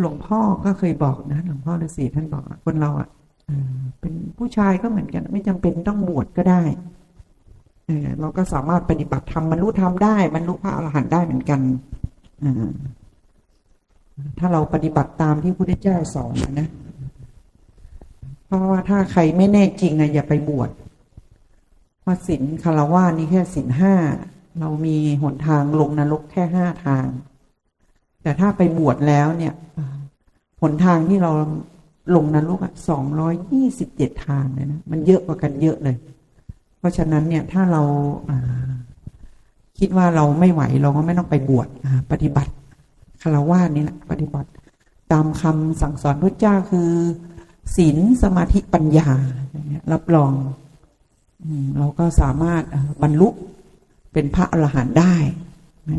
หลวงพ่อก็เคยบอกนะ หลวงพ่อฤาษีท่านบอกคนเราอะเป็นผู้ชายก็เหมือนกัน ไม่จำเป็นต้องบวชก็ได้เอเราก็สามารถปฏิบัติธรรมบรรลุธรรมได้บรรลุพระอรหันต์ได้เหมือนกันอถ้าเราปฏิบัติตามที่พระพุทธเจ้าสอนนะเพราะว่าถ้าใครไม่แน่จริงนะอย่าไปบวชเพราะศีลคารวะนี่แค่ศีลห้าเรามีหนทางลงนรกแค่ห้าทาง แต่ถ้าไปบวชแล้วเนี่ยอ่าหนทางที่เราลงนรกอะสองร้อยยี่สิบเจ็ดทางเลยนะ มันเยอะกว่ากันเยอะเลย เพราะฉะนั้นเนี่ยถ้าเราคิดว่าเราไม่ไหวเราก็ไม่ต้องไปบวชปฏิบัติคารวะนี่แหละปฏิบัติ ตามคำสั่งสอนพระเจ้าคือศีลสมาธิปัญญาอย่างเงี้ยรับรองเราก็สามารถบรรลุเป็นพระอรหันต์ได้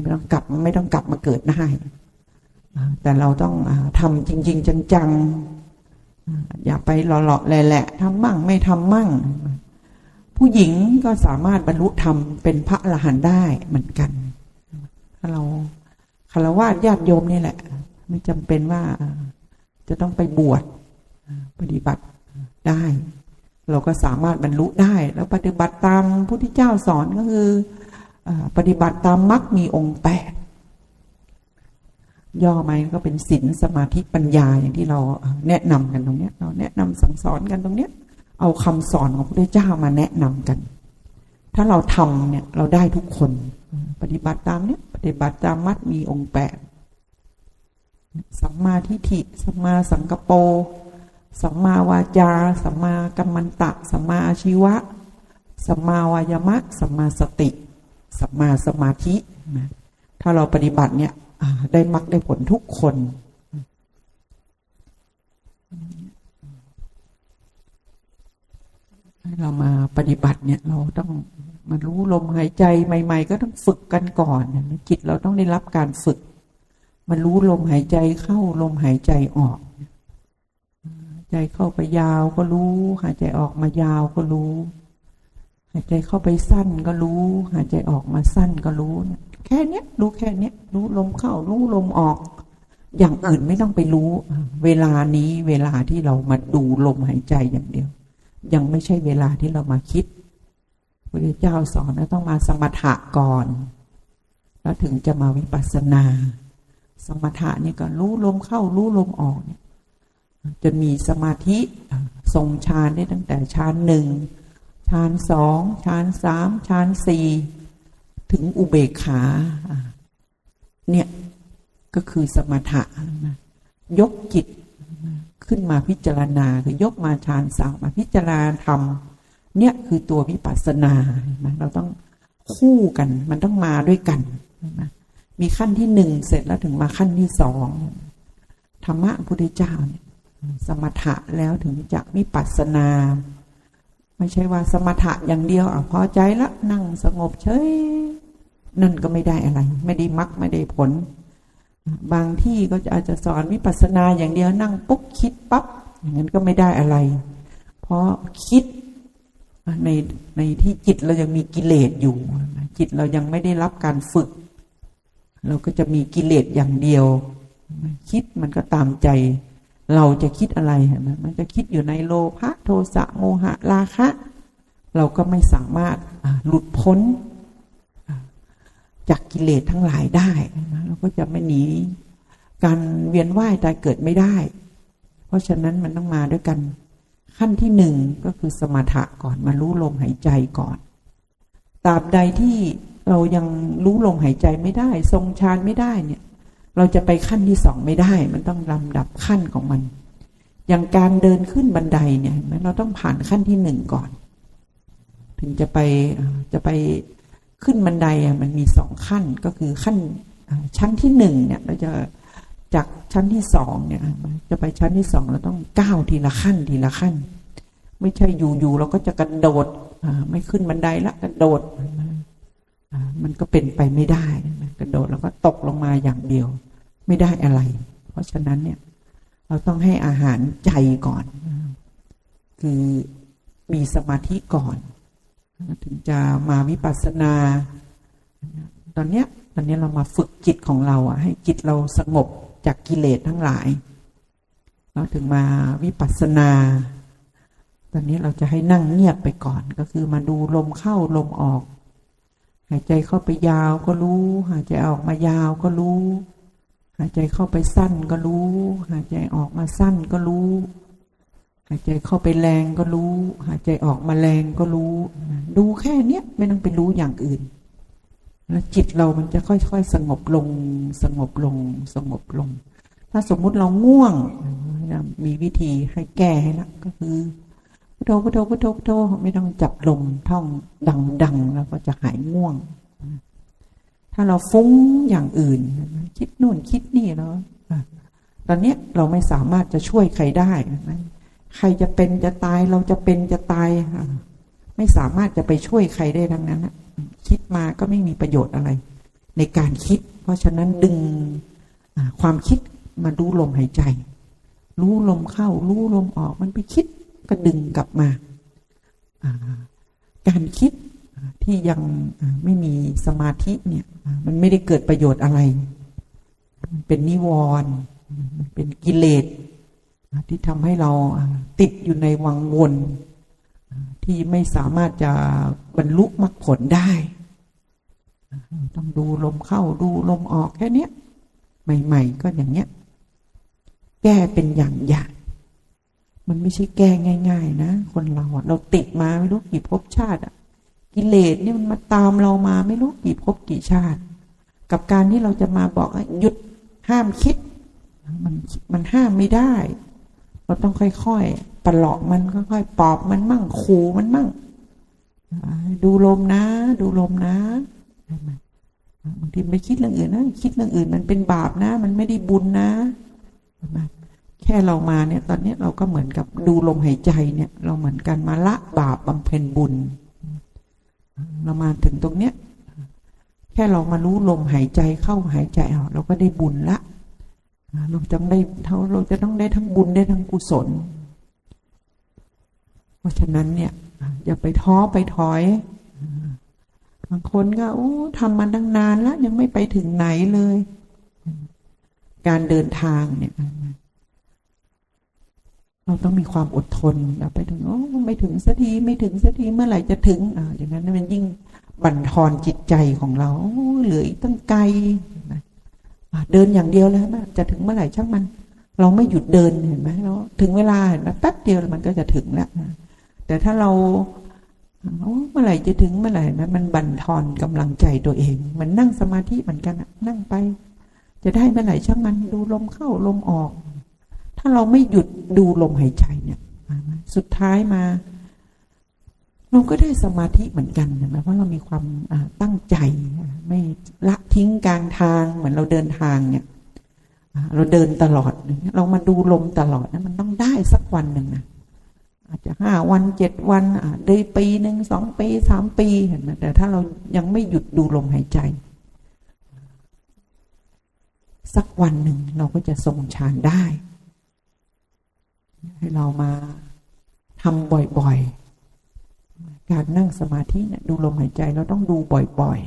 ไม่ต้องกลับไม่ต้องกลับมาเกิดได้ แต่เราต้องอทำจริง ๆ จังๆ อย่าไปหล่อๆแหละทำมั่งไม่ทำมั่ง ผู้หญิงก็สามารถบรรลุธรรมเป็นพระอรหันต์ได้เหมือนกัน ถ้าเราคารวะญาติโยมนี่แหละ ไม่จำเป็นว่าจะต้องไปบวชปฏิบัติได้ เราก็สามารถบรรลุได้ แล้วปฏิบัติตามพุทธเจ้าสอนก็คืออปฏิบัติตามมรรคมีองค์แปด ย่อไหมก็เป็นศีลสมาธิปัญญาอย่างที่เราแนะนำกันตรงเนี้ย เราแนะนำสั่งสอนกันตรงเนี้ย เอาคำสอนของพระพุทธเจ้ามาแนะนำกัน ถ้าเราทำเนี่ยเราได้ทุกคน ปฏิบัติตามเนี้ยปฏิบัติตามมัดมีองค์แปดสัมมาทิฏฐิสัมมาสังกปรสัมมาวาจาสัมมากัมมันตะสัมมาอาชีวะสัมมาวายามะสัมมาสติสัมมาสมาธินะถ้าเราปฏิบัติเนี่ย ได้มรรคได้ผลทุกคน เรามาปฏิบัติเนี่ย เราต้องมารู้ลมหายใจใหม่ ๆ ก็ต้องฝึกกันก่อนนะจิตเราต้องได้รับการฝึก มันรู้ลมหายใจเข้าลมหายใจออก ใจเข้าไปยาวก็รู้ หายใจออกมายาวก็รู้ หายใจเข้าไปสั้นก็รู้ หายใจออกมาสั้นก็รู้ แค่เนี้ยรู้แค่เนี้ยรู้ลมเข้ารู้ลมออก อย่างอื่นไม่ต้องไปรู้ เวลานี้เวลาที่เรามาดูลมหายใจอย่างเดียว ยังไม่ใช่เวลาที่เรามาคิดพระเจ้าสอนว่าต้องมาสมถะก่อน แล้วถึงจะมาวิปัสสนา สมถะนี่ก็รู้ลมเข้ารู้ลมออกเนี่ยจะมีสมาธิทรงฌานได้ตั้งแต่ฌานหนึ่ง ฌานสองฌานสามฌานสี่ถึงอุเบกขา เนี่ยก็คือสมถะยกจิตขึ้นมาพิจารณาคือยกมาฌานสามมาพิจารณาธรรมเนี่ยคือตัววิปัสสนาเราต้องคู่กันมันต้องมาด้วยกันมีขั้นที่หนึ่งเสร็จแล้วถึงมาขั้นที่สองธรรมะพุทธเจ้าเนี่ยสมถะแล้วถึงจะวิปัสสนา ไม่ใช่ว่าสมถะอย่างเดียวอะพอใจละนั่งสงบเฉยนั่นก็ไม่ได้อะไร ไม่ได้มักไม่ได้ผล บางที่ก็อาจจะสอนวิปัสสนาอย่างเดียวนั่งปุ๊บคิดปั๊บอย่างนั้นก็ไม่ได้อะไร เพราะคิดในในที่จิตเรายังมีกิเลสอยู่ จิตเรายังไม่ได้รับการฝึก เราก็จะมีกิเลสอย่างเดียว คิดมันก็ตามใจ เราจะคิดอะไรเห็นไหมมันจะคิดอยู่ในโลภะโทสะโมหะราคะ เราก็ไม่สามารถหลุดพ้นจากกิเลสทั้งหลายได้นะเราก็จะไม่หนีการเวียนว่ายตายเกิดไม่ได้ เพราะฉะนั้นมันต้องมาด้วยกัน ขั้นที่หนึ่งก็คือสมถะก่อนมารู้ลมหายใจก่อนตราบใดที่เรายังรู้ลมหายใจไม่ได้ ทรงฌานไม่ได้เนี่ย เราจะไปขั้นที่สองไม่ได้ มันต้องลำดับขั้นของมัน อย่างการเดินขึ้นบันไดเนี่ยเราต้องผ่านขั้นที่หนึ่งก่อน ถึงจะไปจะไปขึ้นบันไดอะมันมีสองขั้นก็คือขั้นชั้นที่หนึ่งเนี่ยเราจะจากชั้นที่สองเนี่ยจะไปชั้นที่สองเราต้องก้าวทีละขั้นทีละขั้น ไม่ใช่อยู่ๆเราก็จะกระโดดไม่ขึ้นบันไดละกระโดดมันก็เป็นไปไม่ได้ กระโดดแล้วก็ตกลงมาอย่างเดียว ไม่ได้อะไร เพราะฉะนั้นเนี่ย เราต้องให้อาหารใจก่อน คือมีสมาธิก่อน ถึงจะมาวิปัสสนา ตอนเนี้ยตอนนี้เรามาฝึกจิตของเราอะ ให้จิตเราสงบจากกิเลสทั้งหลาย เราถึงมาวิปัสสนา ตอนนี้เราจะให้นั่งเงียบไปก่อน ก็คือมาดูลมเข้าลมออก หายใจเข้าไปยาวก็รู้ หายใจออกมายาวก็รู้ หายใจเข้าไปสั้นก็รู้ หายใจออกมาสั้นก็รู้ หายใจเข้าไปแรงก็รู้ หายใจออกมาแรงก็รู้ ดูแค่เนี้ยไม่ต้องไปรู้อย่างอื่น แล้วจิตเรามันจะค่อยๆสงบลง สงบลง สงบลง ถ้าสมมุติเราง่วง มีวิธีให้แก้ให้ละก็คือพุทโธพุทโธพุทโธพุทโธไม่ต้องจับลมท่องดังๆแล้วก็จะหายง่วง ถ้าเราฟุ้งอย่างอื่น คิดนู่นคิดนี่แล้วอะตอนนี้เราไม่สามารถจะช่วยใครได้นะใครจะเป็นจะตายเราจะเป็นจะตายไม่สามารถจะไปช่วยใครได้ทั้งนั้นคิดมาก็ไม่มีประโยชน์อะไร ในการคิด เพราะฉะนั้นดึงความคิดมาดูลมหายใจ รู้ลมเข้า รู้ลมออกมันไปคิดก็ดึงกลับมา การคิด ที่ยังไม่มีสมาธิเนี่ยมันไม่ได้เกิดประโยชน์อะไร มันเป็นนิวรณ์มันเป็นกิเลสที่ทำให้เราติดอยู่ในวังวน ที่ไม่สามารถจะบรรลุมรรคผลได้อ่าต้องดูลมเข้าดูลมออกแค่นี้ใหม่ ๆ ก็อย่างเนี้ย แก้เป็นอย่างอย่างมันไม่ใช่แก้ง่าย ๆ นะ คนเราเราติดมาไม่รู้กี่ภพชาติอะ กิเลสเนี่ยมันมาตามเรามาไม่รู้กี่ภพกี่ชาติ กับการที่เราจะมาบอกว่าหยุดห้ามคิด มันมันห้ามไม่ได้ เราต้องค่อยๆปลอกมันค่อยๆปอบมันมั่งขู่มันมั่งดูลมนะ ดูลมนะบางทีไปคิดเรื่องอื่นนะคิดเรื่องอื่น มันเป็นบาปนะ มันไม่ได้บุญนะแค่เรามาเนี่ย ตอนนี้เราก็เหมือนกับดูลมหายใจเนี่ย เราเหมือนกันมาละบาปบำเพ็ญบุญ เรามาถึงตรงเนี้ย แค่เรามารู้ลมหายใจเข้าหายใจออกเราก็ได้บุญละเราจะได้เท่าเราจะต้องได้ทั้งบุญได้ทั้งกุศล เพราะฉะนั้นเนี่ย อย่าไปท้อไปถอยบางคนก็โอ้ทำมาตั้งนานแล้ว ยังไม่ไปถึงไหนเลย การเดินทางเนี่ย เราต้องมีความอดทนเราไปถึงโอ้ไม่ถึงสักทีไม่ถึงสักทีเมื่อไหร่จะถึงอ่าอย่างนั้นมันยิ่งบั่นทอนจิตใจของเราเหลืออีกตั้งไกลนะเดินอย่างเดียวแล้วนะจะถึงเมื่อไหร่ช่างมัน เราไม่หยุดเดินเห็นไหมเราถึงเวลาเห็นไหมแป๊บเดียวมันก็จะถึงแล้วแต่ถ้าเราโอ้เมื่อไหร่จะถึงเมื่อไหร่นะมันบั่นทอนกำลังใจตัวเองมันนั่งสมาธิเหมือนกันนั่งไป จะได้เมื่อไหร่ช่างมันดูลมเข้าลมออกาเราไม่หยุดดูลมหายใจเนี่ย สุดท้ายมาเราก็ได้สมาธิเหมือนกันนะเพราะเรามีความตั้งใจ ไม่ละทิ้งกลางทางเหมือนเราเดินทางเนี่ยเราเดินตลอด เรามาดูลมตลอดนะมันต้องได้สักวันหนึ่งนะอาจจะห้าวันเจ็ดวันได้ปีหนึ่งสองปีสามปีเห็นไหมแต่ถ้าเรายังไม่หยุดดูลมหายใจ สักวันหนึ่งเราก็จะทรงฌานได้ ให้เรามาทำบ่อยๆ การนั่งสมาธิเนี่ยดูลมหายใจเราต้องดูบ่อย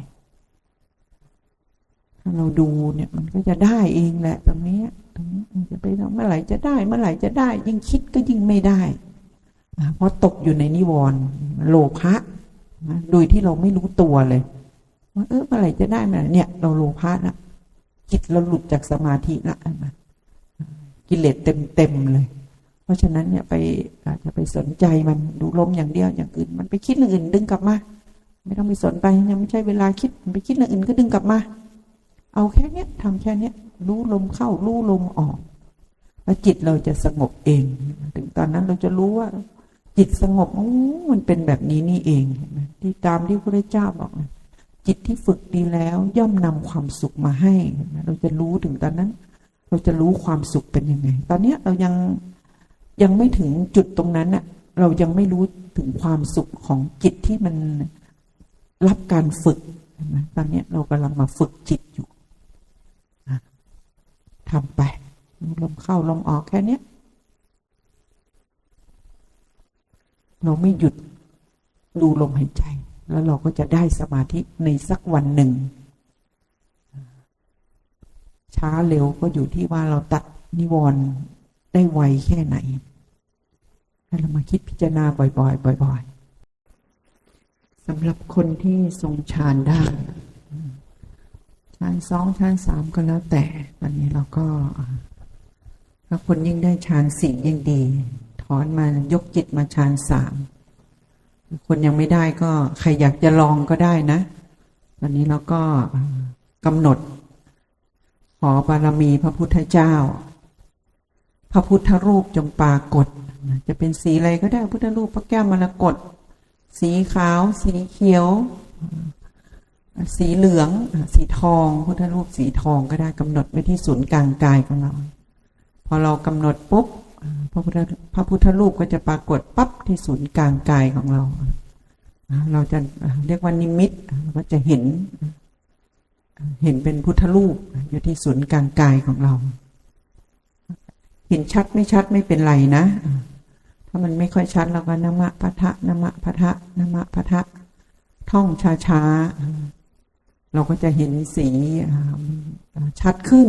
ๆ ถ้าเราดูเนี่ยมันก็จะได้เองแหละตรงนี้ตรงนี้มันจะไปเมื่อไหร่จะได้ เมื่อไหร่จะได้ ยิ่งคิดก็ยิ่งไม่ได้เพราะตกอยู่ในนิวรณ์โลภะโดยที่เราไม่รู้ตัวเลยว่าเออเมื่อไหร่จะได้เมื่อไหร่เนี่ย เราโลภะนะจิตเราหลุดจากสมาธิละกิเลสเต็มเต็มเลย เพราะฉะนั้นเนี่ยไปอาจจะไปสนใจมันดูลมอย่างเดียวอย่างอื่น มันไปคิดเรื่องอื่นดึงกลับมา ไม่ต้องไปสนไปยังไม่ใช่เวลาคิดไปคิดเรื่องอื่นก็ดึงกลับมา เอาแค่เนี้ยทำแค่เนี้ยรู้ลมเข้ารู้ลมออก แล้วจิตเราจะสงบเอง ถึงตอนนั้นเราจะรู้ว่า จิตสงบโอ้มันเป็นแบบนี้นี่เองที่ตามที่พระเจ้าบอกนะจิตที่ฝึกดีแล้วย่อมนำความสุขมาให้ เราจะรู้ถึงตอนนั้น เราจะรู้ความสุขเป็นยังไง ตอนเนี้ยเรายัง ยังไม่ถึงจุดตรงนั้นน่ะเรายังไม่รู้ถึงความสุขของจิตที่มันรับการฝึกนะตอนนี้เรากำลังมาฝึกจิตอยู่ทำไปลมเข้าลมออกแค่นี้เราไม่หยุดดูลมหายใจ แล้วเราก็จะได้สมาธิในสักวันหนึ่ง ช้าเร็วก็อยู่ที่ว่าเราตัดนิวรณ์ได้ไวแค่ไหน ให้เรามาคิดพิจารณาบ่อยๆบ่อยๆสำหรับคนที่ทรงฌานได้ฌานสองฌานสามก็แล้วแต่ ตอนนี้เราก็ถ้าคนยิ่งได้ฌานสี่ยิ่งดี ถอนมายกจิตมาฌานสามคนยังไม่ได้ก็ใครอยากจะลองก็ได้นะ ตอนนี้เราก็กำหนด ขอบารมีพระพุทธเจ้า พระพุทธรูปจงปรากฏ จะเป็นสีอะไรก็ได้พุทธรูปพระแก้วมรกตสีขาว สีเขียว สีเหลือง สีทอง พุทธรูปสีทองก็ได้กำหนดไว้ที่ศูนย์กลางกายของเรา พอเรากำหนดปุ๊บพระพุทธพระพุทธรูปก็จะปรากฏปั๊บที่ศูนย์กลางกายของเรา เราจะเรียกว่านิมิตก็จะเห็น เห็นเป็นพุทธรูปอยู่ที่ศูนย์กลางกายของเรา เห็นชัดไม่ชัดไม่เป็นไรนะ มันไม่ค่อยชัดเราก็นมะพะทะนมะพะทะนมะพะทะท่องช้าช้าเราก็จะเห็นสีชัดขึ้น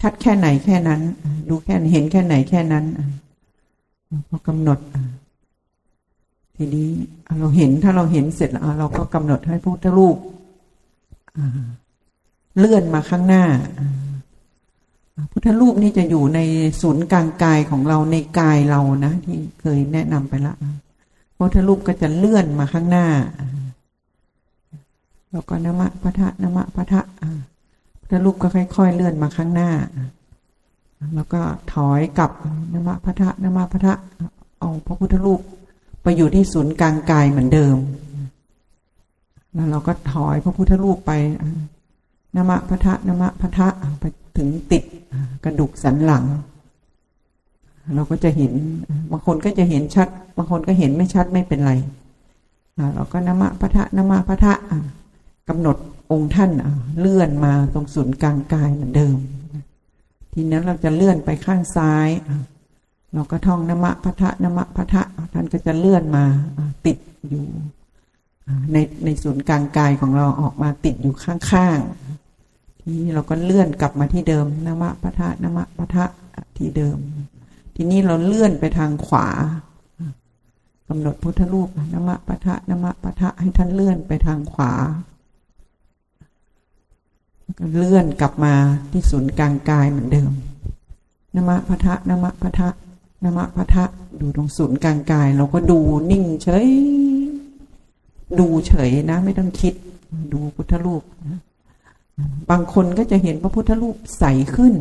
ชัดแค่ไหนแค่นั้น ดูแค่เห็นแค่ไหนแค่นั้นพอกำหนด ทีนี้เราเห็นถ้าเราเห็นเสร็จแล้วเราก็กำหนดให้พุทธรูปเลื่อนมาข้างหน้า พุทธรูปนี่จะอยู่ในศูนย์กลางกายของเราในกายเรานะ ที่เคยแนะนำไปละพุทธรูปก็จะเลื่อนมาข้างหน้าแล้วก็นมะพะทะนมะพะทะพุทธรูปก็ค่อย ๆ เลื่อนมาข้างหน้า แล้วก็ถอยกลับนมะพะทะนมะพะทะเอาพระพุทธรูปไปอยู่ที่ศูนย์กลางกายเหมือนเดิม แล้วเราก็ถอยพระพุทธรูปไป นมะพะทะนมะพะทะไปถึงติดกระดูกสันหลัง เราก็จะเห็นบางคนก็จะเห็นชัด บางคนก็เห็นไม่ชัดไม่เป็นไรเราก็นมะพะทะนมะพะทะกำหนดองค์ท่านเลื่อนมาตรงศูนย์กลางกายเหมือนเดิม ทีนั้นเราจะเลื่อนไปข้างซ้ายเราก็ท่องนมะพะทะนมะพะทะท่านก็จะเลื่อนมาติดอยู่ในในศูนย์กลางกายของเราออกมาติดอยู่ข้างๆ นี้เราก็เลื่อนกลับมาที่เดิมนมะพะทะนมะพะทะที่เดิม ทีนี้เราเลื่อนไปทางขวากำหนดพุทธรูปนมะปะทะนมะปะทะให้ท่านเลื่อนไปทางขวาเลื่อนกลับมาที่ศูนย์กลางกายเหมือนเดิมนมะพะทะนมะพะทะนมะพะทะดูตรงศูนย์กลางกาย เราก็ดูนิ่งเฉย ดูเฉยนะ ไม่ต้องคิด ดูพุทธรูปนะ บางคนก็จะเห็นพระพุทธรูปใสขึ้น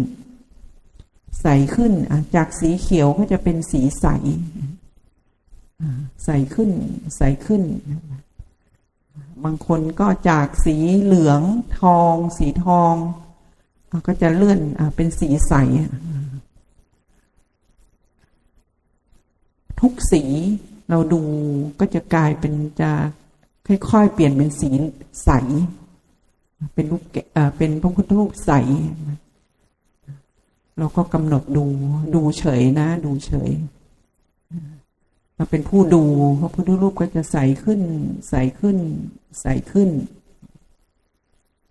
ใสขึ้นจากสีเขียวก็จะเป็นสีใสใสขึ้น ใสขึ้น บางคนก็จากสีเหลืองทอง สีทอง ก็จะเลื่อนเป็นสีใส ทุกสีเราดูก็จะกลายเป็นจะค่อยๆ เปลี่ยนเป็นสีใส เป็นลูกเเป็นพระพุทธรูปใสเราก็กำหนดดู ดูเฉยนะ ดูเฉยเราเป็นผู้ดูพระพุทธรูปก็จะใสขึ้น ใสขึ้น ใสขึ้น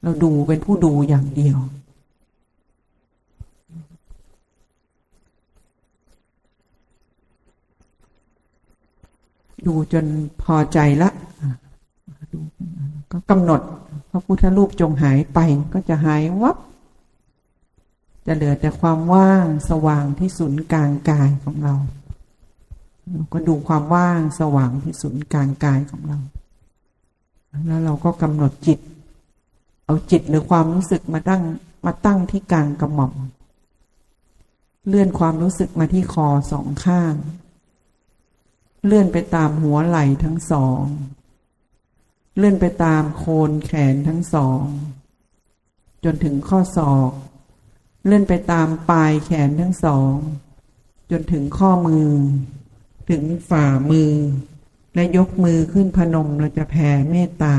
เราดูเป็นผู้ดูอย่างเดียว ดูจนพอใจละ ก็กำหนด ระพุทธรูปจงหายไปก็จะหายวับ จะเหลือแต่ความว่างสว่างที่ศูนย์กลางกายของเราก็ดูความว่างสว่างที่ศูนย์กลางกายของเรา แล้วเราก็กำหนดจิต เอาจิตหรือความรู้สึกมาตั้งมาตั้งที่กลางกระหม่อม เลื่อนความรู้สึกมาที่คอสองข้าง เลื่อนไปตามหัวไหล่ทั้งสอง เลื่อนไปตามโคนแขนทั้งสอง จนถึงข้อศอก เลื่อนไปตามปลายแขนทั้งสอง จนถึงข้อมือ ถึงฝ่ามือ และยกมือขึ้นพนมเราจะแผ่เมตตา